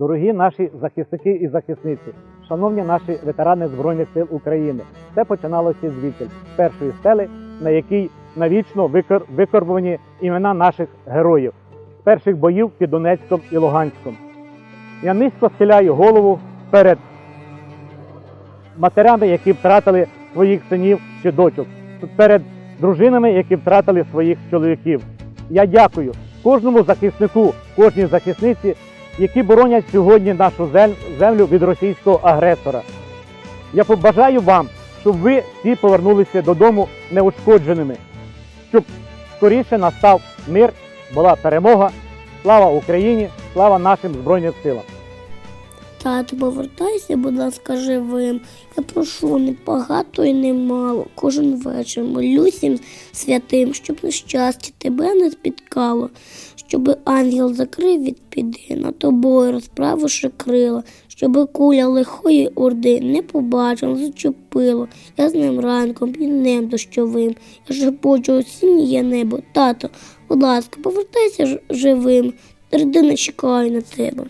Дорогі наші захисники і захисниці, шановні наші ветерани Збройних сил України, все починалося звідти, з першої стели, на якій навічно викор- викорбовані імена наших героїв, з перших боїв під Донецьком і Луганськом. Я низько схиляю голову перед матерями, які втратили своїх синів чи дочок, перед дружинами, які втратили своїх чоловіків. Я дякую кожному захиснику, кожній захисниці, які боронять сьогодні нашу землю від російського агресора. Я побажаю вам, щоб ви всі повернулися додому неушкодженими, щоб скоріше настав мир, була перемога. Слава Україні! Слава нашим Збройним силам! Тату, повертайся, будь ласка, живим. Я прошу не багато і не мало. Кожен вечір молюсь святим, щоб нещастя тебе не спіткало, щоб ангел закрив від піди, на тобою розправивши крила, щоб куля лихої орди не побачила, зачепило. Я з ним ранком і днем дощовим. Я шепочу осіннє небо. Тато, будь ласка, повертайся живим. Родина чекає на тебе.